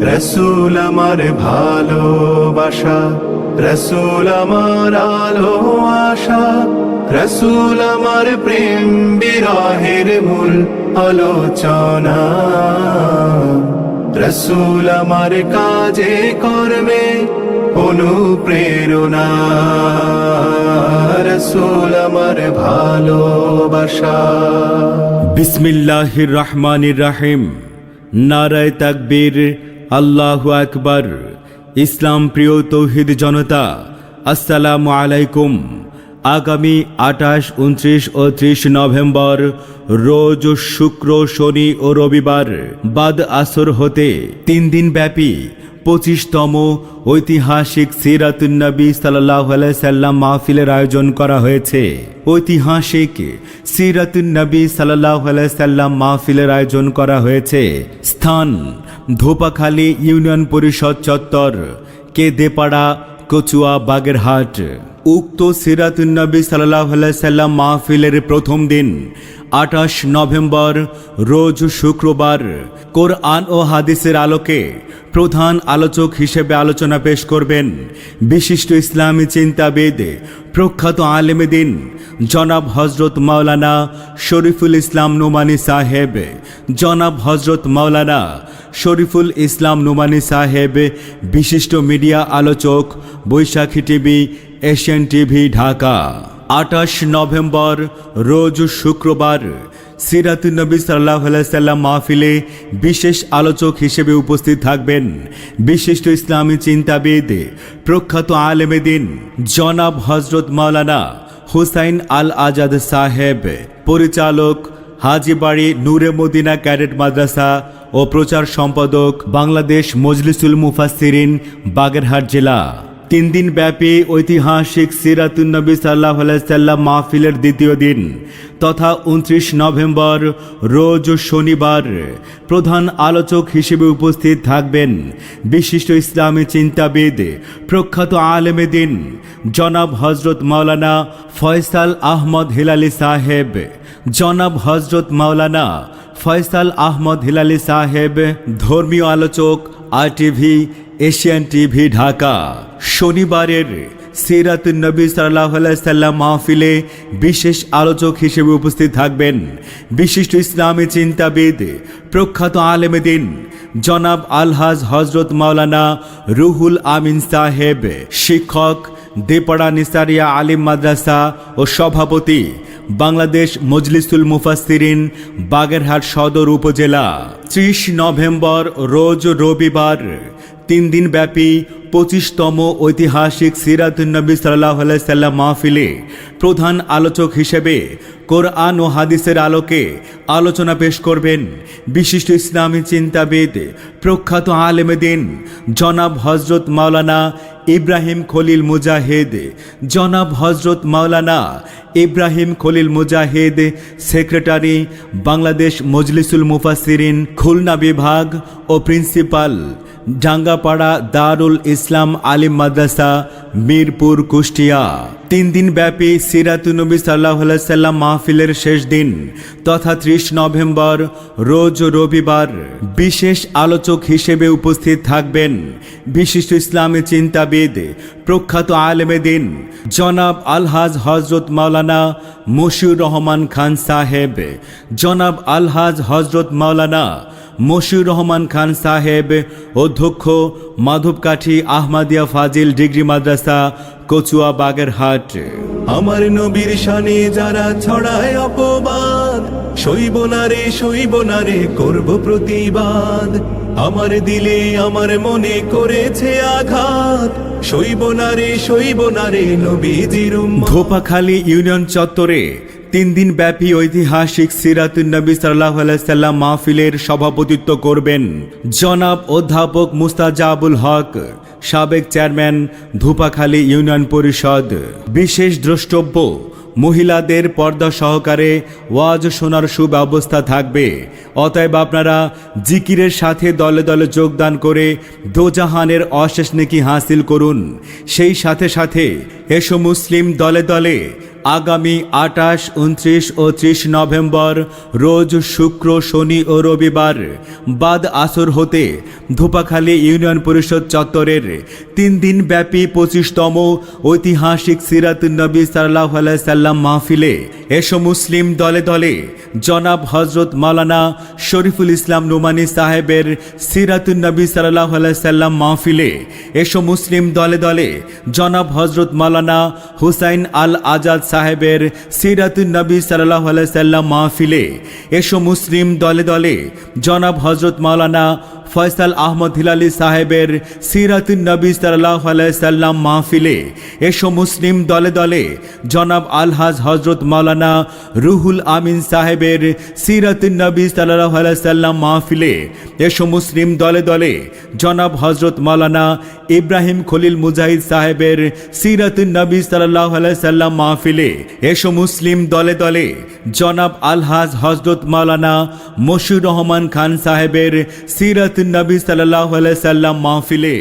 রসুল আমার ভালোবাসা, রসুল আমার আলো আশা, রসুল আমার প্রেম বিরহের মূল আলোচনা। রসুল আমার কাজে, কর্মে অনুপ্রেরণা। রসুল আমার ভালোবাসা। বিসমিল্লাহির রহমানির রাহিম। নারায় তাকবীর আল্লাহু আকবর। ইসলাম প্রিয় তৌহিদ জনতা, আসসালামু আলাইকুম। আগামী আঠাশ, উনত্রিশ ও ত্রিশ নভেম্বর, রোজ শুক্র, শনি ও রবিবার বাদ আসর হতে তিন দিন ব্যাপী পঁচিশতম ঐতিহাসিক সিরাতুন্নবী সাল্লাহ সাল্লাম মাহফিলের আয়োজন করা হয়েছে। ঐতিহাসিক সিরাতুন্নবী সাল্লাহ সাল্লাম মাহফিলের আয়োজন করা হয়েছে। স্থান ধোপাখালী ইউনিয়ন পরিষদ চত্বর কে দেপাড়া কচুয়া বাগেরহাট। উক্ত সিরাতুন্নবী সাল্লাহ সাল্লাম মাহফিলের প্রথম দিন, আঠাশ নভেম্বর, রোজ শুক্রবার, কোরআন ও হাদিসের আলোকে প্রধান আলোচক হিসেবে আলোচনা পেশ করবেন বিশিষ্ট ইসলামী চিন্তাবিদ, প্রখ্যাত আলেমে দিন জনাব হজরত মাওলানা শরীফুল ইসলাম নোমানি সাহেব, জনাব হজরত মাওলানা শরীফুল ইসলাম নোমানি সাহেব, বিশিষ্ট মিডিয়া আলোচক, Baishakhi TV Asian TV, Dhaka, আঠাশ নভেম্বর, রোজ শুক্রবার, সিরাতুন্নবী সাল্লাহ সাল্লাম মাহফিলে বিশেষ আলোচক হিসেবে উপস্থিত থাকবেন বিশিষ্ট ইসলামী চিন্তাবিদ, প্রখ্যাত আলেমেদিন জনাব হজরত মাওলানা হুসাইন আল আজাদ সাহেব, পরিচালক হাজিবাড়ি নূরে মদিনা ক্যাডেট মাদ্রাসা ও প্রচার সম্পাদক বাংলাদেশ মজলিসুল মুফাসসিরিন, বাগেরহাট জেলা। তিন দিন ব্যাপী ঐতিহাসিক সিরাতুন্নবী সাল্লাহ সাল্লাম মাহফিলের দ্বিতীয় দিন তথা উনত্রিশ নভেম্বর রোজ শনিবার প্রধান আলোচক হিসেবে উপস্থিত থাকবেন বিশিষ্ট ইসলামী চিন্তাবিদ, প্রখ্যাত আলেমে দিন জনাব হজরত মাওলানা ফয়সাল আহমদ হিলালি সাহেব, জনাব হজরত মাওলানা ফয়সাল আহমদ হিলালি সাহেব, ধর্মীয় আলোচক R TV Asian TV Dhaka, শনিবারের সিরাতুন নবী সাল্লাহ সাল্লাম মাহফিলে বিশেষ আলোচক হিসেবে উপস্থিত থাকবেন বিশিষ্ট ইসলামী চিন্তাবিদ, প্রখ্যাত আলেমেদিন, জনাব আলহাজ হজরত মাওলানা রুহুল আমিন সাহেব, শিক্ষক, দেপাড়া নিসারিয়া আলিম মাদ্রাসা ও সভাপতি, বাংলাদেশ মজলিসুল মুফাসসিরিন, বাগেরহাট সদর উপজেলা। ত্রিশ নভেম্বর, রোজ রবিবার তিন দিন ব্যাপী পঁচিশতম ঐতিহাসিক সিরাতুন্নবী সাল্লাহ সাল্লাম মাহফিলে প্রধান আলোচক হিসেবে কোরআন ও হাদিসের আলোকে আলোচনা পেশ করবেন বিশিষ্ট ইসলামী চিন্তাবিদ, প্রখ্যাত আলেমেদিন জনাব হজরত মাওলানা ইব্রাহিম খলিল মুজাহিদ, জনাব হজরত মাওলানা ইব্রাহিম খলিল মুজাহিদ, সেক্রেটারি বাংলাদেশ মজলিসুল মুফাসিরিন খুলনা বিভাগ ও প্রিন্সিপাল ডাঙ্গাপাড়া দারুল ইসলাম আলিম মাদ্রাসা মিরপুর, কুষ্টিয়া। তিন দিন ব্যাপী সিরাতুনবী সাল্লাহ সাল্লাম মাহফিলের শেষ দিন তথা ত্রিশ নভেম্বর, রোজ রবিবার বিশেষ আলোচক হিসেবে উপস্থিত থাকবেন বিশিষ্ট ইসলামী চিন্তাবিদ, প্রখ্যাত আলেমে দিন, জনাব আলহাজ হজরত মাওলানা মশিউর রহমান খান সাহেব, জনাব আলহাজ হজরত মাওলানা মশিউর রহমান খান সাহেব, অধ্যক্ষ মাধবকাঠি আহমাদিয়া ফাজিল ডিগ্রি মাদ্রাসা কচুয়া বাগেরহাট আমার নবীর শানে যারা ছড়ায় অপবাদ সইব না রে সইব না রে করব প্রতিবাদ। আমার দিলে আমার মনে করেছে আঘাত সইব না রে সইব না রে নবীজির। ধোপাখালী ইউনিয়ন চত্বরে তিন দিন ব্যাপী ঐতিহাসিক সিরাতুন্নবী সাল্লাহ সাল্লাম মাহফিলের সভাপতিত্ব করবেন জনাব অধ্যাপক মুস্তাজাবুল হক। সাবেক চেয়ারম্যান ধূপাখালী ইউনিয়ন পরিষদ। বিশেষ দ্রষ্টব্য, মহিলাদের পর্দা সহকারে ওয়াজ শোনার সুব্যবস্থা থাকবে। অতএব আপনারা জিকিরের সাথে দলে দলে যোগদান করে দোজাহানের অশেষ নেকি হাসিল করুন। সেই সাথে সাথে এসো মুসলিম দলে দলে আগামী আটাশ উনত্রিশ ও ত্রিশ নভেম্বর, রোজ শুক্র, শনি ও রবিবার বাদ আসর হতে ধোপাখালী ইউনিয়ন পরিষদ চত্বরের তিন দিন ব্যাপী পঁচিশতম ঐতিহাসিক সিরাত নবী সাল্লাহ সাল্লাম মাহফিলে এসো মুসলিম দলে দলে জনাব হজরত মালানা শরীফুল ইসলাম নোমানি সাহেবের সিরাতুন নবী সাল্লাহ সাল্লাম মাহফিলে এসো মুসলিম দলে দলে জনাব হজরত মালানা হুসাইন আল আজাদ সাহেবের সিরাত নবী সাল্লাহ সাল্লাম মাহফিলে এসো মুসলিম দলে দলে। জনাব হজরত মাওলানা ফয়সাল আহমদ হিলালি সাহেবের সিরাতুন নবী সাল্লাহ সাল্লাম মাহফিলে এসো মুসলিম দলে দলে জনাব আলহাজ হজরত মাওলানা রুহুল আমিন সাহেবের সিরাতুন নবী সাল্লাহ সাল্লাম মাহফিলে এসো মুসলিম দলে দলে জনাব হজরত মাওলানা ইব্রাহিম খলিল মুজাহিদ সাহেবের সিরাতুন নবী সাল্লাহ সাল্লাম মাহফিলে এসো মুসলিম দলে দলে জনাব আলহাজ হজরত মাওলানা মশিউর রহমান খান সাহেবের সিরাতুন নবী সাল্লাহ সাল্লাম মাহফিলে